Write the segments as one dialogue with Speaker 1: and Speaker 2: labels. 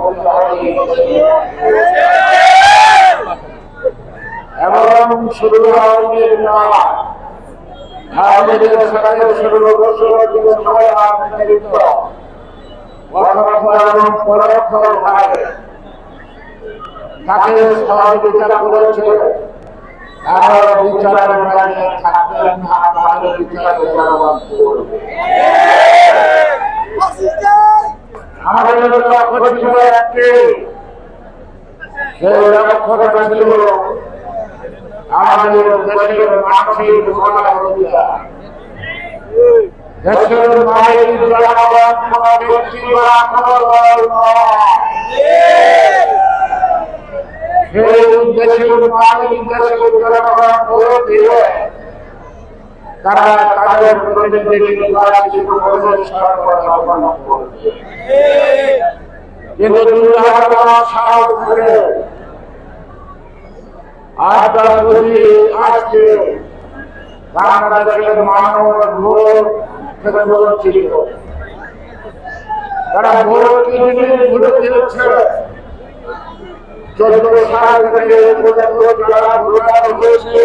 Speaker 1: হবে। এবং শুধু আওয়ামীর নয় আওয়ামীর সাথে ষোলো বছর যে সবাই আন্দোলিত এবং পরোক্ষভাবে তাকে সহযোগিতা করেছে। তারা না আমাদের লক্ষ্য ছিল একটি সেই লক্ষ্যটা ছিল, আমাদের দেশের মানুষের অধিকার দেশের মায়ের জনগণ কোনো ব্যক্তি বা কোনো দল। সেই দেশের মায়ের দেশের জনগণ তারা তাদের প্রতিনিধি কিন্তু আপনারা যদি আজকে বাংলাদেশের মানব ভোট থেকে বঞ্চিত তারা ভোট কিনে ভোট দিয়েছে চোদ্দ সাল থেকে পর্যন্ত যারা ভোটার হয়েছে।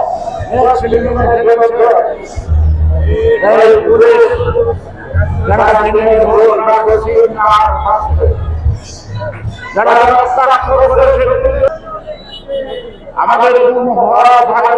Speaker 1: যারা রাস্তা করেছে আমাদের হওয়া ভাই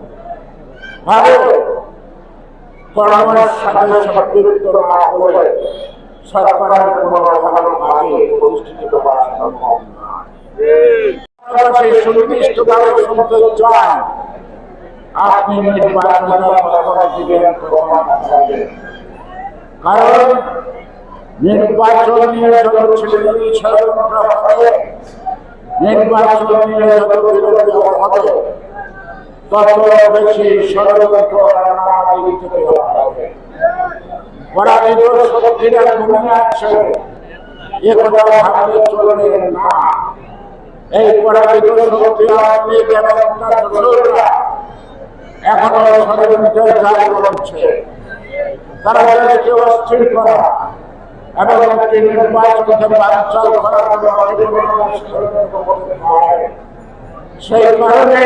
Speaker 1: ভাবে কর্মের সাথে সম্পৃক্ত না হলে সরকারের কোনো ভালো কাজে প্রতিষ্ঠিত করা সম্ভব নয়। সুনির্দিষ্টভাবে শুনতে চান, আপনি কারণ নির্বাচন নির্বাচন তত বেশি ষড়যন্ত্র রাজনীতি থেকে হবে পরাজিত শক্তিরা ঘুমিয়ে আছে এ কথা ভাবলে চলবে না এই পরাজিত শক্তি আওয়ামী লীগ এবং তার দোসররা এখনও ষড়যন্ত্র জারি করছে তারা। সেই কারণে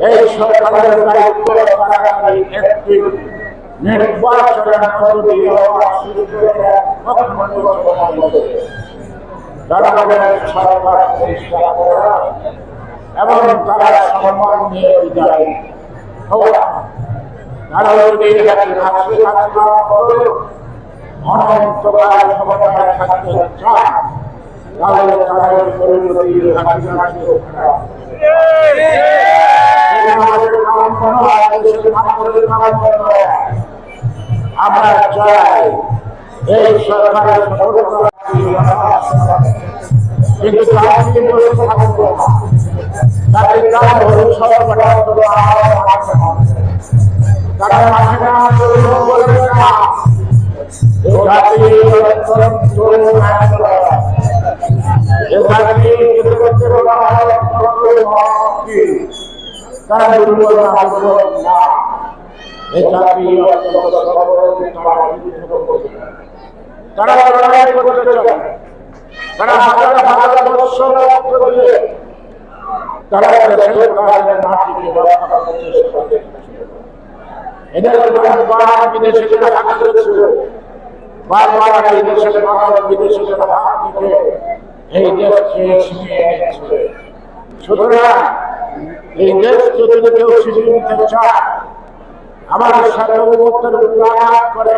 Speaker 1: এই সরকারের দায়িত্ব তাড়াতাড়ি একটি নির্বাচনের মধ্য জনগণের সরকার প্রতিষ্ঠা করা এবং তারা সম্মান নিয়ে বিদায়। হওয়া। তারা যদি অনন্তকাল ক্ষমতায় থাকতে আমরা চাই এই সরকারের কিন্তু তাদের বসে থাকব না। তাদের সরকার তারা তারা লড়াই করতে চায় তারা হাজার হাজার বৎসর রক্ত দিয়ে তারা দেশের কাজে মাটিকে রক্ষা করতে চেষ্টা এদের বারবার বিদেশিদের হাত ধরেছে বারবার এই দেশের মানুষ বিদেশিদের হাত থেকে এই দেশকে ছিনিয়ে নিচ্ছে। সুতরাং এই দেশকে যদি কেউ ছিনিয়ে নিতে চায়, আমার সার্বভৌমত্বের উল্লাঘাত করে,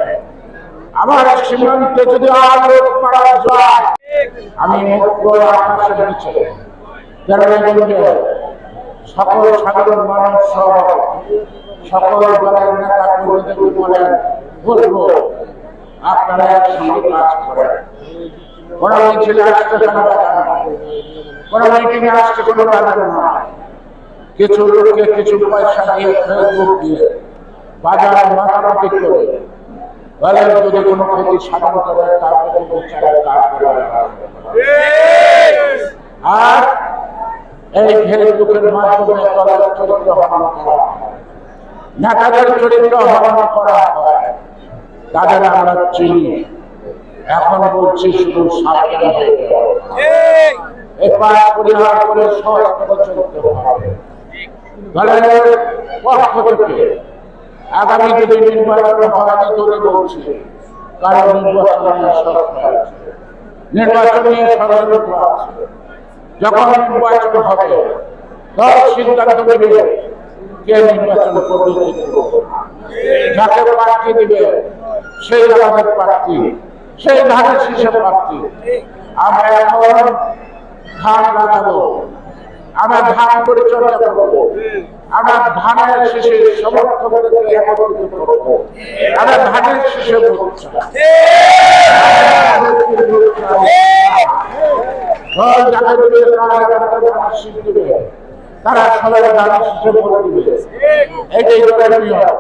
Speaker 1: আমার সীমান্তে যদি আলোক করা যায়, আমি মুক্ত আকাশের নিচে। সকল সাধারণ মানুষ সহ সকল দলের নেতা কর্মীদের বলেন বলব, আপনারা একসঙ্গে কাজ করেন। কোনো মিছিলে আসতে কোনো বাধা নাই কোনো মিটিংয়ে আসতে কোনো বাধা নাই কিছু লোককে কিছু পয়সা দিয়ে ফেসবুক দিয়ে বাজার মাতামাতি করে যদি কোনো ক্ষতি সাধন করে আর এই ফেসবুকের মাধ্যমে দলের চরিত্র হরণ করা। নেতাদের চরিত্র হরণ করা হয় তাদের আমরা চিনি এখন বলছি শুধু সাবধান হয়ে। এই পাশ পরিহার করে সহজ করে চলতে হবে পক্ষ থেকে আগামী যদি নির্বাচন হয় আমি তোকে কারণ নির্বাচন। নির্বাচন ষড়যন্ত্র আছে যখন নির্বাচন হবে দল সিদ্ধান্ত নেবে কে নির্বাচন না। যাকে প্রার্থী দিবে সেই আমাদের প্রার্থী সেই ধানের শীর্ষে প্রার্থী আমরা এখন ধান লাগাবো আমরা ধান পরিচর্যা করব। আমরা ধানের শীষে সমর্থকদেরকে একত্রিত করব। আমরা ধানের শীষে তারা সবাই ধানের শীষে ভোট দিবে এটাই নিয়ম।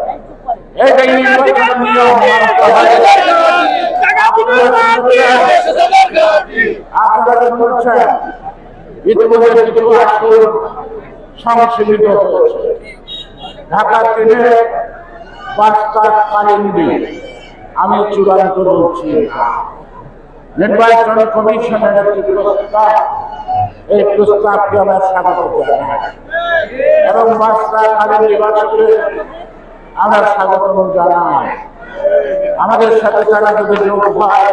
Speaker 1: এটাই নিয়ম। আপনারা ইতিমধ্যে সংশোধিত হয়েছে ঢাকা ট্রেনে পাঁচটা আমি চূড়ান্ত বলছি নির্বাচন কমিশনের একটি প্রস্তাব এই প্রস্তাবকে আমরা স্বাগত এবং পাঁচটা কালীন নির্বাচনে আমরা স্বাগত জানাই আমাদের সাথে তারা যদি যোগ হয়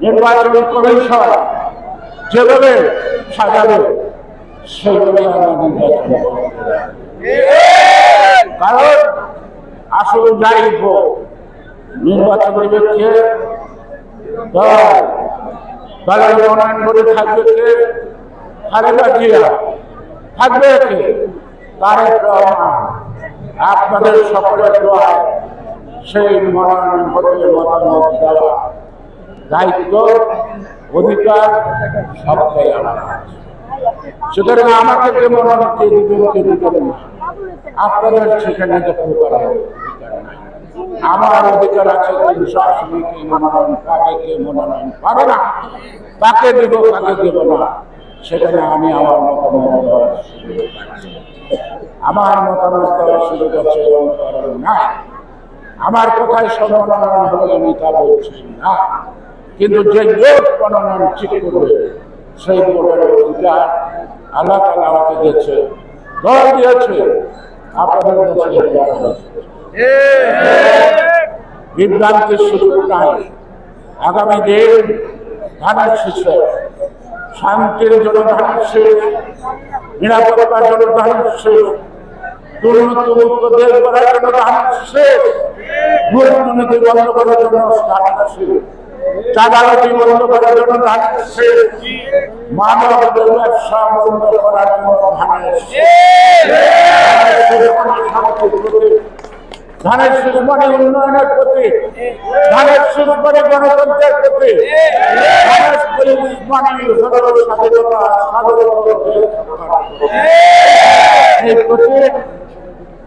Speaker 1: নির্বাচন কমিশন যেভাবে সাজাবে। কারণ আসল যাই হোক নির্বাচন দেবে কে দল দলের মনোনয়ন করে থাকবে কে? খালেদা জিয়া। থাকবে কে? তারেক রহমান। আপনাদের সকলের দোয়ায় সেই মনোনয়ন ভোটে মতামত দেওয়া দায়িত্ব, অধিকার সবটাই আমার। সুতরাং আমাকে যে মনোনয়ন কে দিবেন কে দিবেন না? আপনাদের সেখানে যখন করার আমার অধিকার আছে তিনশো আশিকে মনোনয়ন কাকে কে মনোনয়ন পাবে না। তাকে দেব, কাকে দেব না, সেখানে আমি আমার মতামত দেওয়ার সুযোগ আমার মতামত দেওয়ার সুযোগ আছে নাই। আমার কোথায় সম্মাননা হবে আমি তা বলছি না। কিন্তু যে লোক মনোনয়ন ঠিক করবে, সেই বোর্ডের অধিকার আল্লাহ তালা আমাকে দিয়েছে। দল দিয়েছে। আপনাদের। বিভ্রান্তির সুযোগ নাই। আগামী দিন ধানের শীষে শান্তির জন্য ধানের শীষ, নিরাপত্তার জন্য ধানের শীষ দুর্নীতি মুক্ত দেশ করার জন্য ধানের শীষ দুর্নীতি বন্ধ করার জন্য ধানের শীষ চাঁদাবাজি বন্ধ করার জন্য ধানের শীষ মানব ব্যবসা বন্ধ করার জন্য ধানের ধানের শীষ মানে উন্নয়নের প্রতি। ধানের শীষ মানে গণতন্ত্রের প্রতি। ধানের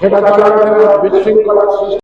Speaker 1: সেটা বিশৃঙ্খলা